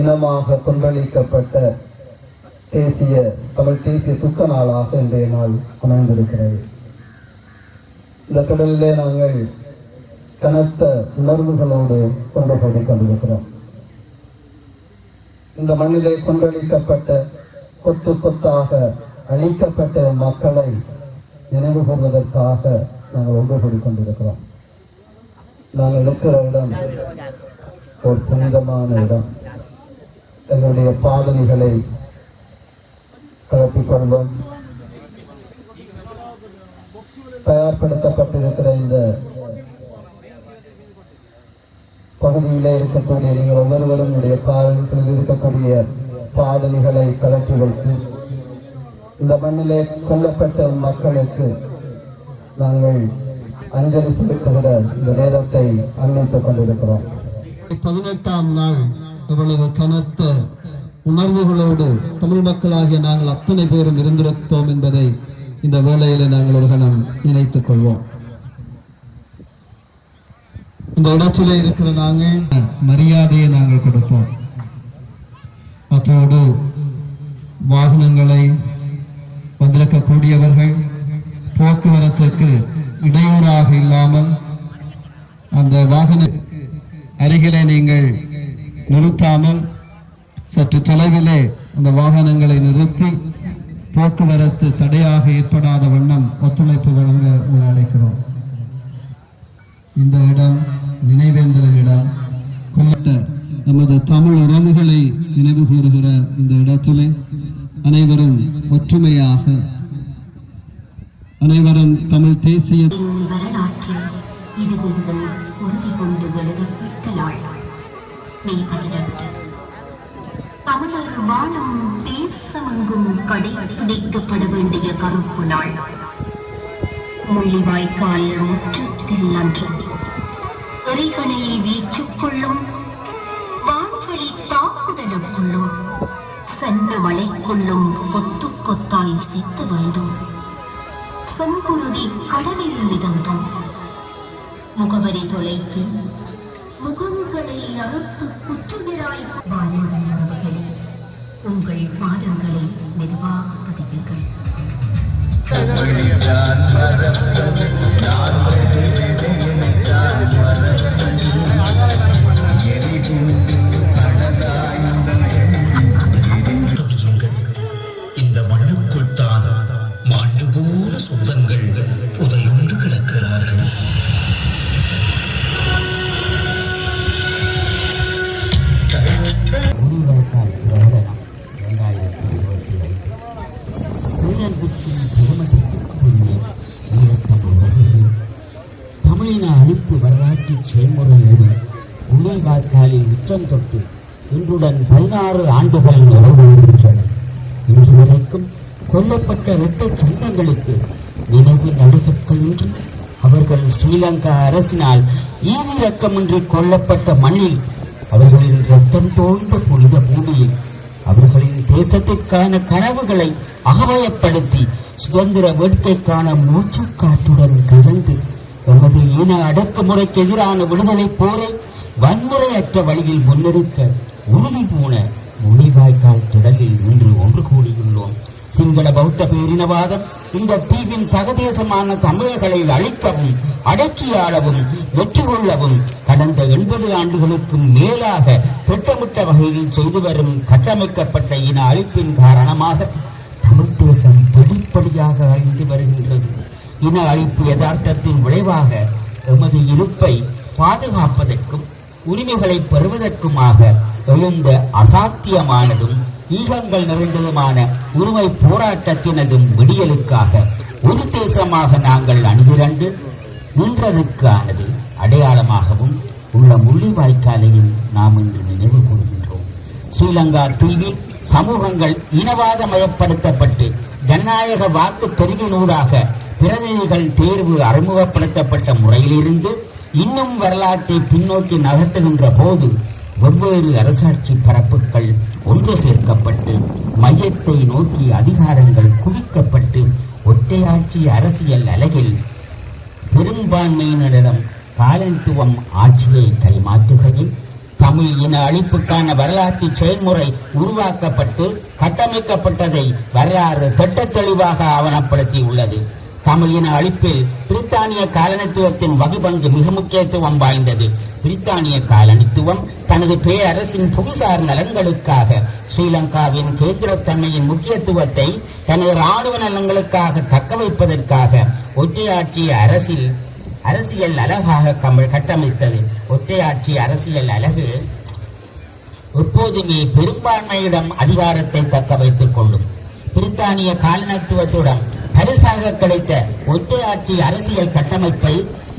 இனமாக கொன்றளிக்கப்பட்ட தேசிய தமிழ் தேசிய துக்க நாளாக இன்றைய நாள் அமைந்திருக்கிறது. இந்த கடலிலே நாங்கள் கனத்த உணர்வுகளோடு கொண்டு போய் கொண்டிருக்கிறோம். இந்த மண்ணிலே கொன்றளிக்கப்பட்ட கொத்து கொத்தாக அழிக்கப்பட்ட மக்களை நினைவு கூறுவதற்காக நாங்கள் ஒன்று கூடி கொண்டிருக்கிறோம். நாங்கள் இருக்கிற இடம் ஒரு புனிதமான இடம். எங்களுடைய பாதனைகளை கலப்பிக்கொள்வோம் தயார்படுத்தப்பட்டிருக்கிற இந்த பகுதியிலே இருக்கக்கூடிய நீங்கள் ஒவ்வொருவரும் உடைய கால்களில் இருக்கக்கூடிய பாதனைகளை கலட்டி வைத்து இந்த மண்ணிலே கொல்லப்பட்ட மக்களுக்கு நாங்கள் அஞ்சலி செலுத்துகிற இந்த நேரத்தை அன்னித்துக் கொண்டிருக்கிறோம். பதினெட்டாம் நாள் எவ்வளவு கனத்த உணர்வுகளோடு தமிழ் மக்களாகிய நாங்கள் அத்தனை பேரும் இருந்திருப்போம் என்பதை இந்த வேளையில நாங்கள் ஒரு கணம் நினைத்துக் கொள்வோம். இந்த இடத்திலே இருக்கிற நாங்கள் மரியாதையை நாங்கள் கொடுப்போம். அத்தோடு வாகனங்களை வந்திருக்கக்கூடியவர்கள் போக்குவரத்துக்கு இடையூறாக இல்லாமல் அந்த வாகன அருகிலே நீங்கள் நிறுத்தாமல் சற்று தொலைவிலே அந்த வாகனங்களை நிறுத்தி போக்குவரத்து தடையாக ஏற்படாத வண்ணம் ஒத்துழைப்பு வழங்க உங்களை அழைக்கிறோம். இந்த இடம் நினைவேந்தலின் வேண்டிய மொழிவாய்க்கால் ஊற்றத்தில் முள்ளிவாய்க்கால் முற்றத்தில் அன்று இறைவனை வான்வழி தாக்குதலுக்குள்ளும் சன்ன மலைக்குள்ளும் கொத்து கொத்தாய் செத்து விழுந்தோம் செங்குருதி கடலில் மிதந்தோம். முகவரி தொலைத்து முகங்களை அறுத்து குற்றுகிறாய் வாருங்கள் உங்கள் பாதங்களை மெதுவாக பதியுங்கள். நான் பேரன்புக்கும் பெருமதிப்புக்குரிய ஈழத்தமிழ் வகையில் தமிழின அழிப்பு வரலாற்று செயல்முறையோடு வாக்காளி உச்சம் தொட்டு இன்றுடன் பதினாறு ஆண்டுகள் நிறைவடைகின்றன இன்று வரைக்கும் கொல்லப்பட்ட இரத்த சொந்தங்களுக்கு நினைவு நடுகற்களின்றி அவர்கள் ஸ்ரீலங்கா அரசினால் ஈவிரக்கமின்றி கொல்லப்பட்ட மண்ணில் அவர்களின் ரத்தம் தோய்ந்த புனித பூமியில் அவர்களின் தேசத்திற்கான கனவுகளை அகவயப்படுத்தி சுதந்திர வேட்கைக்கான மூச்சுக்காற்றுடன் கலந்து எமது இன அடக்குமுறைக்கு எதிரான விடுதலை போரை வன்முறையற்ற வழியில் முன்னெடுக்க உறுதி போன முனிவாய்க்கால் தொடரில் இன்று ஒன்று கூடியுள்ளோம். சிங்கள பௌத்த பேரினவாதம் இந்த தீவின் சகதேசமான தமிழர்களை அழிக்கவும் அடக்கியாளவும் வெற்றி கொள்ளவும் கடந்த எண்பது ஆண்டுகளுக்கும் மேலாக திட்டமிட்ட வகையில் செய்து வரும் கட்டமைக்கப்பட்ட இன அழிப்பின் காரணமாக தமிழ் தேசம் படிப்படியாக அழிந்து வருகின்றது. இன அழிப்பு யதார்த்தத்தின் விளைவாக எமது இருப்பை பாதுகாப்பதற்கும் உரிமைகளை பெறுவதற்குமாக எழுந்த அசாத்தியமானதும் ஈகங்கள் நிறைந்ததுமான உரிமை போராட்டத்தினதும் விடியலுக்காக ஒரு தேசமாக நாங்கள் அணிதிரண்டு நின்றதுக்கானது அடையாளமாகவும் உள்ள முள்ளிவாய்க்காலையும் நாம் இன்று நினைவு கூறுகின்றோம். ஸ்ரீலங்கா தீவில் சமூகங்கள் இனவாதமயப்படுத்தப்பட்டு ஜனநாயக வாக்கு தெரிவினூடாக பிரதிநிதிகள் தேர்வு அறிமுகப்படுத்தப்பட்ட முறையிலிருந்து இன்னும் வரலாற்றை பின்னோக்கி நகர்த்துகின்ற போது வெவ்வேறு அரசாட்சி பரப்புகள் ஒன்று சேர்க்கப்பட்டு மையத்தை நோக்கி அதிகாரங்கள் குவிக்கப்பட்டு ஒற்றையாட்சி அரசியல் அலகில் பெரும்பான்மையினரிடம் காலனித்துவம் ஆட்சியை கைமாற்றுகையில் தமிழ் இன அழிப்புக்கான வரலாற்று செயல்முறை உருவாக்கப்பட்டு கட்டமைக்கப்பட்டதை வரலாறு திட்ட தெளிவாக ஆவணப்படுத்தி உள்ளது தமிழ் இன அழிப்பில் பிரித்தானிய காலனித்துவத்தின் வகுபங்கு மிக முக்கியத்துவம் வாய்ந்தது. பிரித்தானிய காலனித்துவம் தனது பேரரசின் புவிசார் நலன்களுக்காக ஸ்ரீலங்காவின் கேந்திரத்தன்மையின் முக்கியத்துவத்தை தனது இராணுவ நலன்களுக்காக தக்க வைப்பதற்காக ஒற்றையாற்றிய அரசில் அரசியல் அழகாக கமிழ் கட்டமைத்தது. ஒற்றையாட்சி அரசியல் அழகு எப்போதுமே பெரும்பான்மையிடம் அதிகாரத்தை தக்க வைத்துக் கொள்ளும். பிரித்தானிய காலனித்துவத்துடன் பரிசாக கிடைத்த ஒத்தையாட்சி அரசியல் கட்டமைப்பை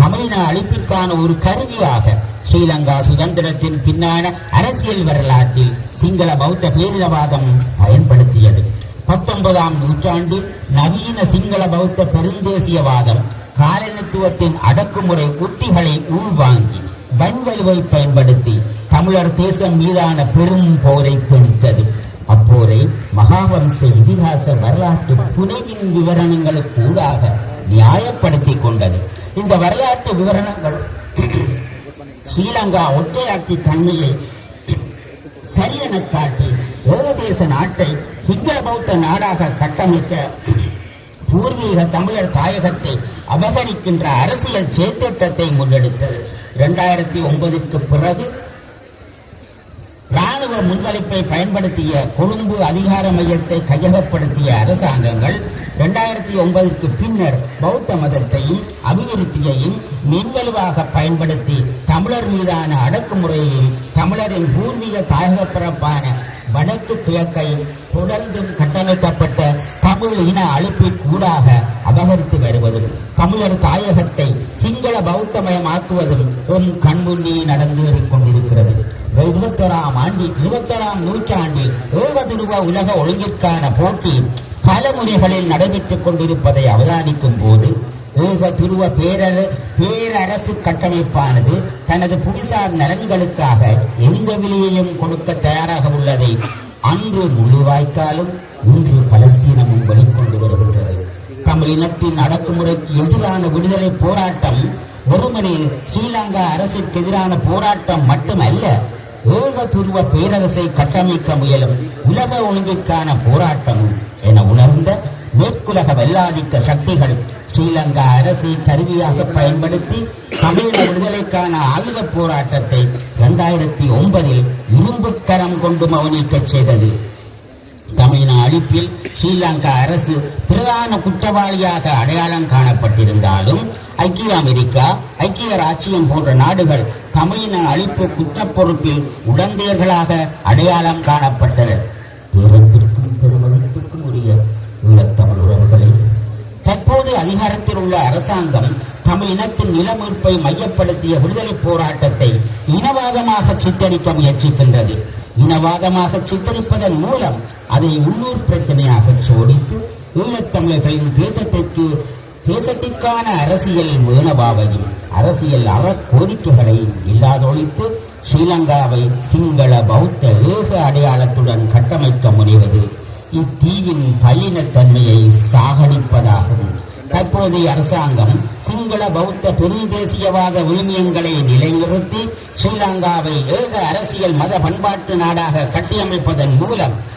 தமிழின அழிப்பிற்கான ஒரு கருவியாக ஸ்ரீலங்கா சுதந்திரத்தின் பின்னான அரசியல் வரலாற்றில் சிங்கள பௌத்த பேரினவாதம் பயன்படுத்தியது. பத்தொன்பதாம் நூற்றாண்டில் நவீன சிங்கள பௌத்த பெருந்தேசியவாதம் காலனித்துவத்தின் அடக்குமுறை உத்திகளை உள்வாங்கி வன்வலுவை பயன்படுத்தி தமிழர் தேசம் மீதான பெரும் போரை தொடுத்தது. அப்போரை மகாவம்ச இதிகாச வரலாற்று புனைவின் விவரணங்களுக்கு ஊடாக நியாயப்படுத்தி கொண்டது. இந்த வரலாற்று விவரணங்கள் ஸ்ரீலங்கா ஒற்றையாட்சி தன்மையை சரியென காட்டி ஏகதேச நாட்டை சிங்கள பௌத்த நாடாக கட்டமைக்க பூர்வீக தமிழர் தாயகத்தை அபகரிக்கின்ற அரசியல் செயற்திட்டத்தை முன்னெடுத்தது. இரண்டாயிரத்தி ஒன்பதுக்கு பிறகு ராணுவ முன்வலிப்பை பயன்படுத்திய கொழும்பு அதிகார மையத்தை கையகப்படுத்திய அரசாங்கங்கள் இரண்டாயிரத்தி ஒன்பதற்கு பின்னர் பௌத்த மதத்தையும் அபிவிருத்தியையும் மின்வலுவாக பயன்படுத்தி தமிழர் மீதான அடக்குமுறையையும் தமிழரின் பூர்வீக தாயக வடக்கு கிழக்கையும் தொடர்ந்தும் கட்டமைக்கப்பட்ட தமிழ் இன அழிப்பிற்கூடாக அபகரித்து வருவதும் தமிழர் தாயகத்தை சிங்கள பௌத்தமயமாக்குவதும் எம் கண்முன்னே நடந்து கொண்டிருக்கிறது. இருபத்தொராம் ஆண்டில் இருபத்தொராம் நூற்றாண்டில் ஏகதுருவ உலக ஒழுங்கிற்கான போட்டி பல முறைகளில் நடைபெற்றுக் கொண்டிருப்பதை அவதானிக்கும் போது ஏக துருவ பேரர பேரரசு கட்டமைப்பானது தனது புவிசார் நலன்களுக்காக எந்த விலையையும் கொடுக்க தயாராக உள்ளதை அன்று முள்ளிவாய்க்காலும் இன்று பலஸ்தீனமும் வெளிக்கொண்டு வருகின்றது. தமிழ் இனத்தின் அடக்குமுறைக்கு எதிரான விடுதலை போராட்டம் ஒருமனே ஸ்ரீலங்கா அரசுக்கு எதிரான போராட்டம் மட்டுமல்ல ஏக பேரரசை கட்டமைக்க முயலும் உலக ஒழுங்கிற்கான போராட்டமும் என உணர்ந்த மேற்குலக வல்லாதிக்க சக்திகள் ஸ்ரீலங்கா அரசை கருவியாக பயன்படுத்தி தமிழக விடுதலைக்கான ஆயுத போராட்டத்தை இரண்டாயிரத்தி ஒன்பதில் இரும்பு கரம் கொண்டு மௌனிக்கச் செய்தது. தமிழின அழிப்பில் ஸ்ரீலங்கா அரசு பிரதான குற்றவாளியாக அடையாளம் காணப்பட்டிருந்தாலும் ஐக்கிய அமெரிக்கா ஐக்கிய ராச்சியம் போன்ற நாடுகள் தமிழின அழிப்பு குற்ற பொறுப்பில் உடந்தையர்களாக அடையாளம் காணப்பட்டனர் பேரத்திற்கும் பெருமதிப்புக்கும் உரிய ஈழத்தமிழ் உறவுகளே தற்போது அதிகாரத்தில் உள்ள அரசாங்கம் தமிழ் இனத்தின் நிலமீட்பை மையப்படுத்திய விடுதலை போராட்டத்தை இனவாதமாக சித்தரிக்க முயற்சிக்கின்றது. இனவாதமாக சித்தரிப்பதன் மூலம் அதை உள்ளூர் பிரச்சனையாக சோடித்து ஈழத்தமிழர்களின் தேசத்திற்கு தேசத்திற்கான அரசியல் வேணபாவையும் அரசியல் அறக்கோரிக்கைகளையும் இல்லாதொழித்து ஸ்ரீலங்காவை சிங்கள பௌத்த ஏக அடையாளத்துடன் கட்டமைக்க முனைவது இத்தீவின் பல்லினத்தன்மையை சாகடிப்பதாகும். தற்போதைய அரசாங்கம் சிங்கள பௌத்த பெருந்தேசியவாத விழுமியங்களை நிலைநிறுத்தி ஸ்ரீலங்காவை ஏக அரசியல் மத பண்பாட்டு நாடாக கட்டியமைப்பதன் மூலம்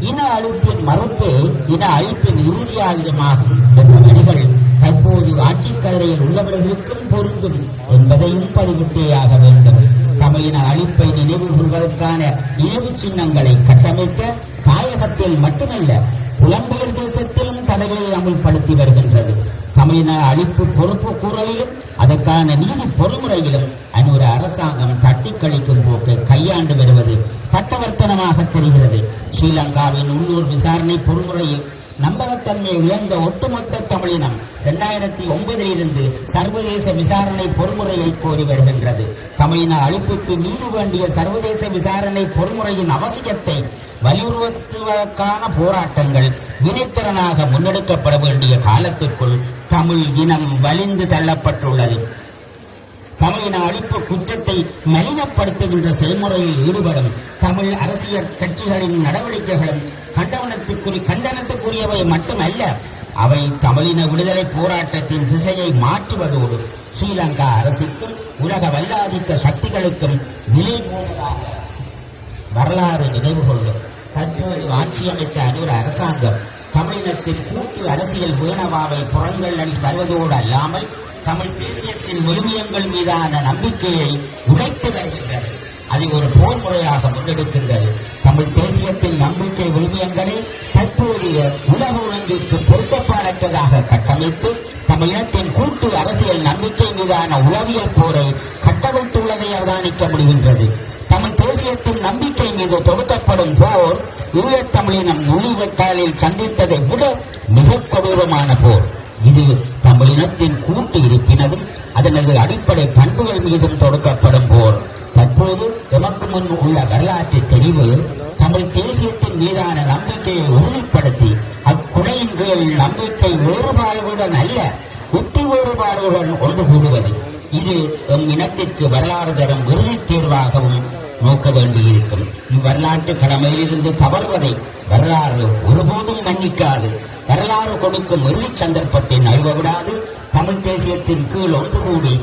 இன அழிப்பின் மறுப்பே இன அழிப்பின் இறுதி என்ற வரிகள் தற்போது ஆட்சிக் கதிரையில் உள்ளவர்களுக்கும் பொருந்தும் என்பதையும் பதிவிட்டேயாக வேண்டும். தமிழின அழிப்பை நினைவு கொள்வதற்கான நினைவு சின்னங்களை கட்டமைக்க தாயகத்தில் மட்டுமல்ல புலம்பெயர் தேசத்திலும் தடையை அமுல்படுத்தி வருகின்றது. தமிழின அழிப்பு பொறுப்பு கூறலிலும் அதற்கான நீதி பொறுமுறையிலும் அன்னொரு அரசாங்கம் தட்டி கழிக்கும் போக்கை கையாண்டு வருவது பட்டவர்த்தனமாக தெரிகிறது. ஸ்ரீலங்காவின் உள்ளூர் விசாரணை பொறுமுறையில் நம்பகத்தன்மை இழந்த ஒட்டுமொத்த தமிழினம் இரண்டாயிரத்தி ஒன்பதில் இருந்து சர்வதேச விசாரணை பொறுமுறையை கோரி வருகின்றது. தமிழின அழிப்புக்கு நீதி வேண்டிய சர்வதேச விசாரணை பொறுமுறையின் அவசியத்தை வலியுறுத்துவதற்கான போராட்டங்கள் வினைத்திறனாக முன்னெடுக்கப்பட வேண்டிய காலத்திற்குள் தமிழ் இனம் வலிந்து தள்ளப்பட்டுள்ளது. தமிழின அழிப்பு குற்றத்தை மலினப்படுத்துகின்ற செயல்முறையில் ஈடுபடும் தமிழ் அரசியல் கட்சிகளின் நடவடிக்கைகளும் கண்டனத்துக்குரிய கண்டனத்துக்குரியவை மட்டுமல்ல அவை தமிழின விடுதலை போராட்டத்தின் திசையை மாற்றுவதோடு ஸ்ரீலங்கா அரசுக்கும் உலக வல்லாதிக்க சக்திகளுக்கும் நிலை போனதாக வரலாறு நினைவு கொள்ளும் தற்போது ஆட்சியமைத்த அனுர அரசாங்கம் தமிழினத்தின் கூட்டு அரசியல் வேணவாவை புறங்கள் அளித்து வருவதோடு அல்லாமல் தமிழ் தேசியத்தின் விழுமியங்கள் மீதான நம்பிக்கையை உடைத்து வருகின்றது. அதை ஒரு போர் முறையாக முன்னெடுக்கின்றது. தமிழ் தேசியத்தின் நம்பிக்கை விழுமியங்களை தற்போதைய உலக ஒழுங்கிற்கு பொருத்தப்பாடற்றதாக கட்டமைத்து தமிழினத்தின் கூட்டு அரசியல் நம்பிக்கை மீதான உளவியல் போரை கட்டவிழ்த்துள்ளதை அவதானிக்க முடிகின்றது. தமிழ் தேசியத்தின் நம்பிக்கை மீது தொடுக்கப்படும் போர் ஈழத்தமிழினம் தமிழினம் சந்தித்ததை விட மிக கொடூரமான போர். இது தமிழினத்தின் கூட்டு இருப்பினதும் அதனது அடிப்படை பண்புகள் மீதும் தொடுக்கப்படும் போர். தற்போது எமக்கு முன் உள்ள வரலாற்று தெரிவு தமிழ் தேசியத்தின் மீதான நம்பிக்கையை உறுதிப்படுத்தி அக்குறையின் கீழ் நம்பிக்கை வேறுபாடுகளுடன் அல்ல உத்தி வேறுபாடுகளுடன் ஒன்று கூடுவது இது எம் இனத்திற்கு வரலாறு தரும் இறுதி தேர்வாகவும் நோக்க வேண்டியிருக்கும். இவ்வரலாற்று கடமையிலிருந்து தவறுவதை வரலாறு ஒருபோதும் மன்னிக்காது. வரலாறு கொடுக்கும் இறுதி சந்தர்ப்பத்தை நழுவ விடாது தமிழ் தேசியத்தின் கீழ் ஒன்று கூடி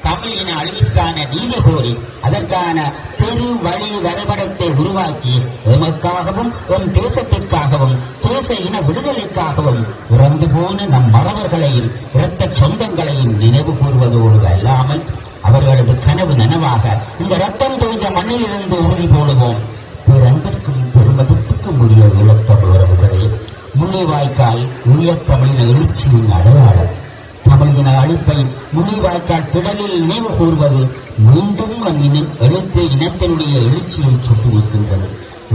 தமிழ் இன அழிவிற்கான நீதி கோரி அதற்கான பெரு வழி வரைபடத்தை உருவாக்கி எமக்காகவும் எம் தேசத்திற்காகவும் தேச இன விடுதலைக்காகவும் இறந்து போன நம் மறவர்களையும் இரத்த சொந்தங்களையும் நினைவு கூறுவதோடு அல்லாமல் அவர்களது கனவு நனவாக இந்த ரத்தம் தோய்ந்த மண்ணிலிருந்து உறுதி போடுவோம். பேரன்பிற்கும் பெருமதிப்புக்கும் உரிய ஈழத்தமிழ் உறவுகளே உரிய தமிழின் எழுச்சியின் அடையாளம். தமிழின அழிப்பை முனிவாய்க்கால் திடலில் நினைவு கூறுவது மீண்டும் அந்நின எழுத்து இனத்தினுடைய எழுச்சியை சுட்டி நிற்கின்றது.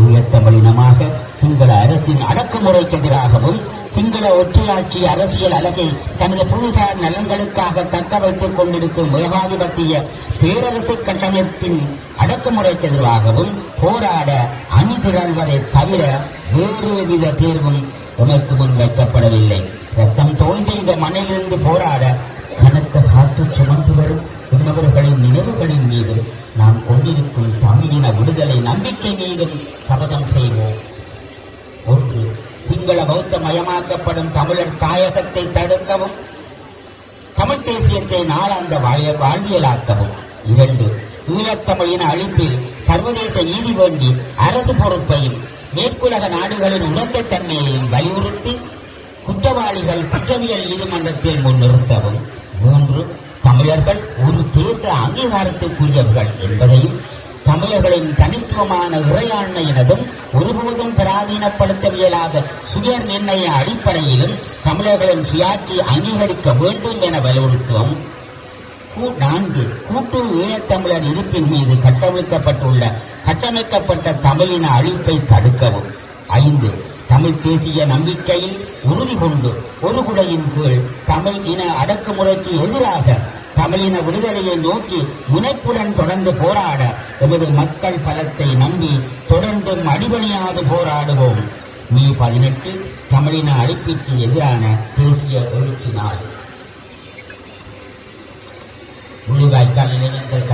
ஈழத்தமிழினமாக சிங்கள அரசின் அடக்குமுறைக்கு எதிராகவும் சிங்கள ஒற்றையாட்சி அரசியல் அழகை தனது புவிசார் நலன்களுக்காக தக்க வைத்துக் கொண்டிருக்கும் ஏகாதிபத்திய பேரரசு கட்டமைப்பின் அடக்குமுறைக்கு எதிராகவும் போராட அணி திரள்வதை தவிர வேறு வித தீர்வும் உமக்கு முன் வைக்கப்படவில்லை. ரத்தம் தோய்ந்த இந்த மண்ணிலிருந்து போராட கனத்த காற்று சுமந்து வரும். இன்னவர்களின் நினைவுகளின் மீது நாம் கொண்டிருக்கும் தமிழின விடுதலை நம்பிக்கை மீதும் சபதம் செய்வோம். ஒன்று சிங்கள பௌத்த மயமாக்கப்படும் தமிழர் தாயகத்தை தடுக்கவும் தமிழ் தேசியத்தை நாளாந்த வாழ வாழ்வியலாக்கவும். இரண்டு ஈழத்தமிழின அழிப்பில் சர்வதேச நீதி வேண்டி அரசு பொறுப்பையும் மேற்குலக நாடுகளின் உடந்தைத்தன்மையையும் வலியுறுத்தி குற்றவாளிகள் குற்றவியல் நீதிமன்றத்தில் முன்னிறுத்தவும். மூன்று தமிழர்கள் ஒரு தேச அங்கீகாரத்துக்குரியவர்கள் என்பதையும் தமிழர்களின் தனித்துவமான இறையாண்மையினதும் ஒருபோதும் பராதீனப்படுத்தவியலாத சுய நிர்ணய அடிப்படையிலும் தமிழர்களின் சுயாட்சி அங்கீகரிக்க வேண்டும் என வலியுறுத்தும். கூ- நான்கு கூட்டு ஈழத்தமிழர் இருப்பின் மீது கட்டமைக்கப்பட்டுள்ள கட்டமைக்கப்பட்ட தமிழின அழிப்பை தடுக்கவும். ஐந்து தமிழ் தேசிய நம்பிக்கையில் உறுதி கொண்டு ஒரு குடையின் கீழ் தமிழ் இன அடக்குமுறைக்கு எதிராக தமிழின விடுதலையை நோக்கி முனைப்புடன் தொடர்ந்து போராட எமது மக்கள் பலத்தை நம்பி தொடர்ந்தும் அடிபணியாது போராடுவோம். மே பதினெட்டு தமிழின அழிப்பிற்கு எதிரான தேசிய எழுச்சி நாள். முள்ளிவாய்க்கால் இளைஞர்கள்